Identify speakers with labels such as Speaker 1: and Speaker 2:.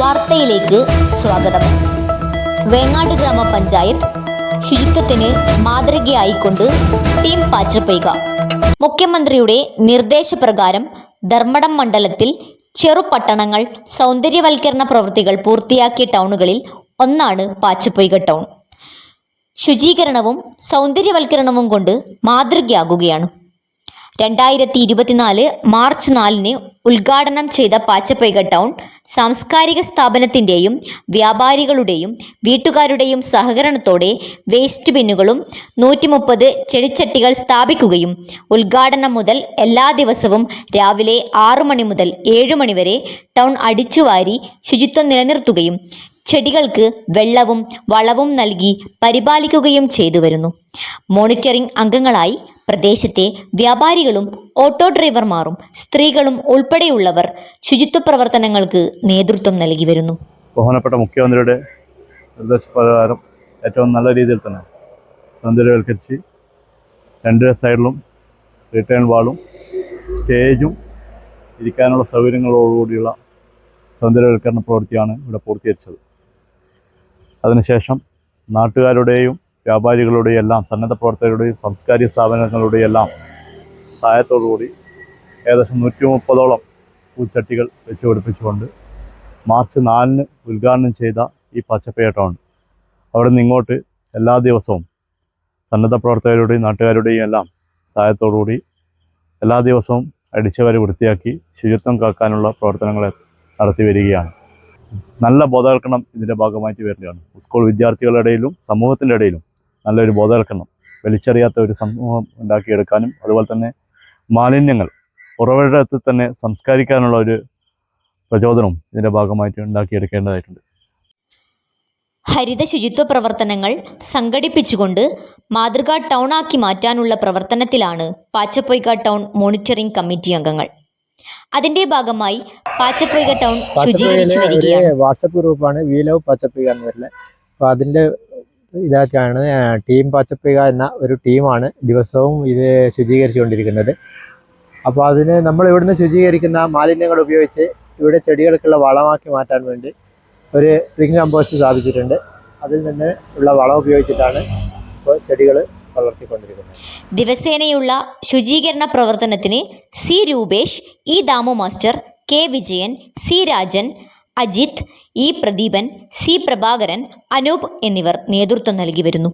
Speaker 1: വാർത്തയിലേക്ക് സ്വാഗതം. വേങ്ങാട് ഗ്രാമപഞ്ചായത്ത് ശുചിത്വത്തിന് മാതൃകയായിക്കൊണ്ട് ടീം പാച്ചപ്പയ്ക. മുഖ്യമന്ത്രിയുടെ നിർദ്ദേശപ്രകാരം ധർമ്മടം മണ്ഡലത്തിൽ ചെറുപട്ടണങ്ങൾ സൗന്ദര്യവൽക്കരണ പ്രവൃത്തികൾ പൂർത്തിയാക്കിയ ടൗണുകളിൽ ഒന്നാണ് പാച്ചപ്പൊയ്ക ടൗൺ. ശുചീകരണവും സൗന്ദര്യവൽക്കരണവും കൊണ്ട് മാതൃകയാകുകയാണ്. രണ്ടായിരത്തി ഇരുപത്തിനാല് മാർച്ച് നാലിന് ഉദ്ഘാടനം ചെയ്ത പാച്ചപ്പൈക ടൗൺ സാംസ്കാരിക സ്ഥാപനത്തിന്റെയും വ്യാപാരികളുടെയും വീട്ടുകാരുടെയും സഹകരണത്തോടെ വേസ്റ്റ് ബിന്നുകളും നൂറ്റി മുപ്പത് ചെടിച്ചട്ടികൾ സ്ഥാപിക്കുകയും ഉദ്ഘാടനം മുതൽ എല്ലാ ദിവസവും രാവിലെ ആറു മണി മുതൽ ഏഴു മണിവരെ ടൗൺ അടിച്ചുവാരി ശുചിത്വം നിലനിർത്തുകയും ചെടികൾക്ക് വെള്ളവും വളവും നൽകി പരിപാലിക്കുകയും ചെയ്തു വരുന്നു മോണിറ്ററിംഗ് അംഗങ്ങളായി പ്രദേശത്തെ വ്യാപാരികളും ഓട്ടോ ഡ്രൈവർമാരും സ്ത്രീകളും ഉൾപ്പെടെയുള്ളവർ ശുചിത്വ പ്രവർത്തനങ്ങൾക്ക് നേതൃത്വം നൽകി വരുന്നു.
Speaker 2: ബഹുമാനപ്പെട്ട മുഖ്യമന്ത്രിയുടെ നിർദ്ദേശപ്രകാരം ഏറ്റവും നല്ല രീതിയിൽ തന്നെ സൗന്ദര്യവൽക്കരിച്ച് രണ്ട് സൈഡിലും റിട്ടേൺ വാളും സ്റ്റേജും ഇരിക്കാനുള്ള സൗകര്യങ്ങളോടുകൂടിയുള്ള സൗന്ദര്യവൽക്കരണ പ്രവൃത്തിയാണ് ഇവിടെ പൂർത്തീകരിച്ചത്. അതിനുശേഷം നാട്ടുകാരുടെയും വ്യാപാരികളുടെയും എല്ലാം സന്നദ്ധ പ്രവർത്തകരുടെയും സാംസ്കാരിക സ്ഥാപനങ്ങളുടെയും എല്ലാം സഹായത്തോടുകൂടി ഏകദേശം നൂറ്റി മുപ്പതോളം പൂച്ചട്ടികൾ വെച്ച് പിടിപ്പിച്ചുകൊണ്ട് മാർച്ച് നാലിന് ഉദ്ഘാടനം ചെയ്ത ഈ പച്ചപ്പേട്ടമാണ് അവിടെ നിന്ന് ഇങ്ങോട്ട് എല്ലാ ദിവസവും സന്നദ്ധ പ്രവർത്തകരുടെയും നാട്ടുകാരുടെയും എല്ലാം സഹായത്തോടുകൂടി എല്ലാ ദിവസവും അടിച്ചവരെ വൃത്തിയാക്കി ശുചിത്വം കാക്കാനുള്ള പ്രവർത്തനങ്ങൾ നടത്തി വരികയാണ്. നല്ല ബോധവൽക്കരണം ഇതിന്റെ ഭാഗമായിട്ട് വരികയാണ്. സ്കൂൾ വിദ്യാർത്ഥികളുടെ ഇടയിലും സമൂഹത്തിന്റെ ഇടയിലും നല്ലൊരു ബോധവൽക്കരണം വലിച്ചറിയാത്ത ഒരു സമൂഹം ഉണ്ടാക്കിയെടുക്കാനും അതുപോലെ തന്നെ മാലിന്യങ്ങൾ ഉറവിടത്തിൽ തന്നെ സംസ്കരിക്കാനുള്ള ഒരു പ്രചോദനവും ഇതിന്റെ ഭാഗമായിട്ട് ഉണ്ടാക്കിയെടുക്കേണ്ടതായിട്ടുണ്ട്.
Speaker 1: ഹരിത ശുചിത്വ പ്രവർത്തനങ്ങൾ സംഘടിപ്പിച്ചുകൊണ്ട് മാതൃകാ ആക്കി മാറ്റാനുള്ള പ്രവർത്തനത്തിലാണ് പാച്ചപ്പൊയ്ക ടൗൺ മോണിറ്ററിംഗ് കമ്മിറ്റി അംഗങ്ങൾ. അതിന്റെ ഭാഗമായി പാച്ചപ്പൊയ്ക ടൗൺ ശുചീകരിച്ചു
Speaker 3: വാട്സപ്പ് ഗ്രൂപ്പാണ് വി ലവ് പച്ചപ്പിക എന്ന് പറയുന്നത്. അപ്പോൾ അതിന്റെ ഇതായിട്ടാണ് ടീം പച്ചപ്പിക എന്ന ഒരു ടീമാണ് ദിവസവും ഇത് ശുചീകരിച്ചുകൊണ്ടിരിക്കുന്നത്. അപ്പോൾ അതിന് നമ്മൾ ഇവിടുന്ന് ശുചീകരിക്കുന്ന മാലിന്യങ്ങൾ ഉപയോഗിച്ച് ഇവിടെ ചെടികൾക്കുള്ള വളമാക്കി മാറ്റാൻ വേണ്ടി ഒരു റിങ് കമ്പോസ്റ്റ് സ്ഥാപിച്ചിട്ടുണ്ട്. അതിൽ നിന്ന് ഉള്ള വളം ഉപയോഗിച്ചിട്ടാണ് ഇപ്പോൾ ചെടികൾ വളർത്തിക്കൊണ്ടിരിക്കുന്നത്.
Speaker 1: ദിവസേനയുള്ള ശുചീകരണ പ്രവർത്തനത്തിന് C Rupesh E Damu master K Vijayan C Rajan Ajith E Pradeepan C Prabhakaran Anoop എന്നിവർ നേതൃത്വം നൽകി വരുന്നു.